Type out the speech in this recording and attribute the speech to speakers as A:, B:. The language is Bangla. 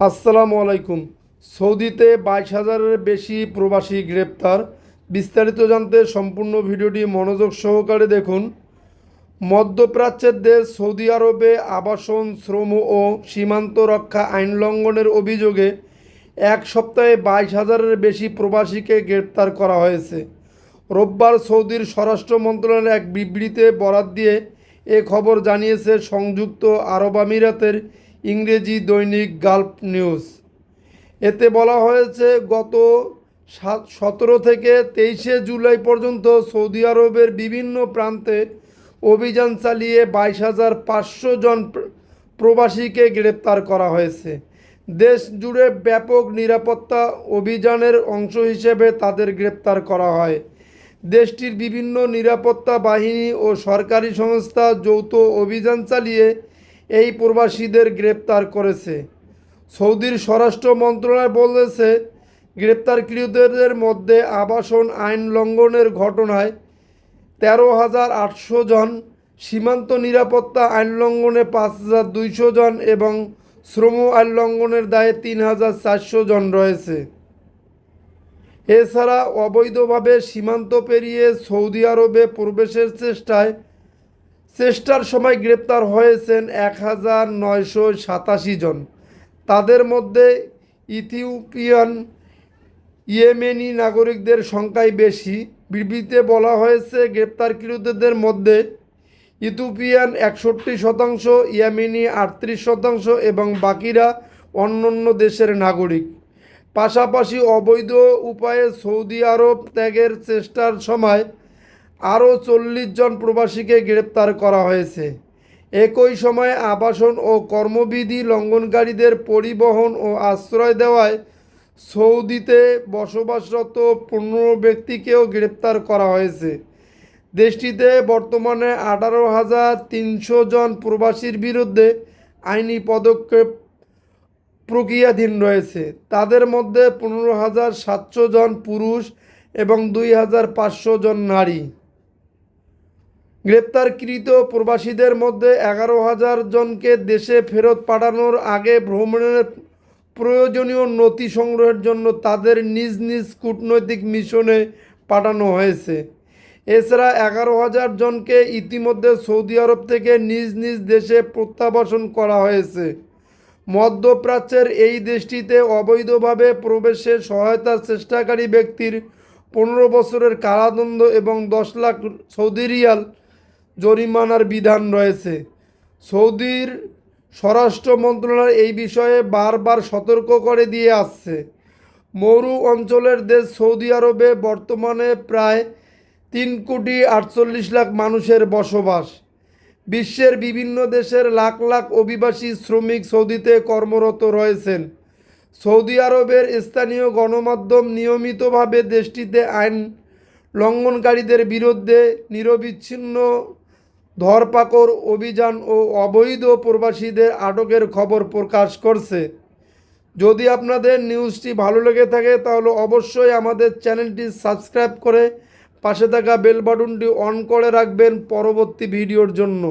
A: আসসালামু আলাইকুম। সৌদিতে বাইশ হাজারের বেশি প্রবাসী গ্রেপ্তার। বিস্তারিত জানতে সম্পূর্ণ ভিডিওটি মনোযোগ সহকারে দেখুন। মধ্যপ্রাচ্যের দেশ সৌদি আরবে আবাসন, শ্রম ও সীমান্ত রক্ষা আইন লঙ্ঘনের অভিযোগে এক সপ্তাহে বাইশ হাজারের বেশি প্রবাসীকে গ্রেপ্তার করা হয়েছে। রোববার সৌদির স্বরাষ্ট্র মন্ত্রণালয়ের এক বিবৃতিতে বরাত দিয়ে এ খবর জানিয়েছে সংযুক্ত আরব আমিরাতের ইংরেজি দৈনিক গাল্প নিউজ। এতে বলা হয়েছে, গত সাত, সতেরো থেকে তেইশে জুলাই পর্যন্ত সৌদি আরবের বিভিন্ন প্রান্তে অভিযান চালিয়ে বাইশ হাজার পাঁচশো জন প্রবাসীকে গ্রেপ্তার করা হয়েছে। দেশ জুড়ে ব্যাপক নিরাপত্তা অভিযানের অংশ হিসেবে তাদের গ্রেপ্তার করা হয়। দেশটির বিভিন্ন নিরাপত্তা বাহিনী ও সরকারি সংস্থা যৌথ অভিযান চালিয়ে এই প্রবাসীদের গ্রেপ্তার করেছে। সৌদির স্বরাষ্ট্র মন্ত্রণালয় বলেছে, গ্রেপ্তারকৃতদের মধ্যে আবাসন আইন লঙ্ঘনের ঘটনায় তেরো হাজার আটশো জন, সীমান্ত নিরাপত্তা আইন লঙ্ঘনে পাঁচ হাজার দুইশো জন এবং শ্রম আইন লঙ্ঘনের দায়ে তিন হাজার চারশো জন রয়েছে। এছাড়া অবৈধভাবে সীমান্ত পেরিয়ে সৌদি আরবে প্রবেশের চেষ্টায় চেষ্টার সময় গ্রেপ্তার হয়েছেন এক হাজার নয়শো সাতাশি জন। তাদের মধ্যে ইথিওপিয়ান, ইয়েমেনি নাগরিকদের সংখ্যাই বেশি। বিবৃতিতে বলা হয়েছে, গ্রেপ্তারকৃতদের মধ্যে ইথিওপিয়ান একষট্টি শতাংশ, ইয়েমেনি আটত্রিশ শতাংশ এবং বাকিরা অন্যান্য দেশের নাগরিক। পাশাপাশি অবৈধ উপায়ে সৌদি আরব ত্যাগের চেষ্টার সময় আরও চল্লিশ জন প্রবাসীকে গ্রেপ্তার করা হয়েছে। একই সময়ে আবাসন ও কর্মবিধি লঙ্ঘনকারীদের পরিবহন ও আশ্রয় দেওয়ায় সৌদিতে বসবাসরত পনেরো ব্যক্তিকেও গ্রেপ্তার করা হয়েছে। দেশটিতে বর্তমানে আঠারো হাজার তিনশো জন প্রবাসীর বিরুদ্ধে আইনি পদক্ষেপ প্রক্রিয়াধীন রয়েছে। তাদের মধ্যে পনেরো হাজার সাতশো জন পুরুষ এবং দুই হাজার পাঁচশো জন নারী। গ্রেপ্তারকৃত প্রবাসীদের মধ্যে এগারো হাজার জনকে দেশে ফেরত পাঠানোর আগে ভ্রমণের প্রয়োজনীয় নথি সংগ্রহের জন্য তাদের নিজ নিজ কূটনৈতিক মিশনে পাঠানো হয়েছে। এছাড়া এগারো হাজার জনকে ইতিমধ্যে সৌদি আরব থেকে নিজ নিজ দেশে প্রত্যাবাসন করা হয়েছে। মধ্যপ্রাচ্যের এই দেশটিতে অবৈধভাবে প্রবেশে সহায়তার চেষ্টাকারী ব্যক্তির পনেরো বছরের কারাদণ্ড এবং দশ লাখ সৌদি রিয়াল জরিমানার বিধান রয়েছে। সৌদির স্বরাষ্ট্র মন্ত্রণালয় এই বিষয়ে বারবার সতর্ক করে দিয়ে আসছে। মরু অঞ্চলের দেশ সৌদি আরবে বর্তমানে প্রায় তিন কোটি আটচল্লিশ লাখ মানুষের বসবাস। বিশ্বের বিভিন্ন দেশের লাখ লাখ অভিবাসী শ্রমিক সৌদিতে কর্মরত রয়েছেন। সৌদি আরবের স্থানীয় গণমাধ্যম নিয়মিতভাবে দেশটিতে আইন লঙ্ঘনকারীদের বিরুদ্ধে নিরবিচ্ছিন্ন ধরপাকড় অভিযান ও অবৈধ প্রবাসীদের আটকের খবর প্রকাশ করছে। যদি আপনাদের নিউজটি ভালো লেগে থাকে, তাহলে অবশ্যই আমাদের চ্যানেলটি সাবস্ক্রাইব করে পাশে থাকা বেল বাটনটি অন করে রাখবেন পরবর্তী ভিডিওর জন্য।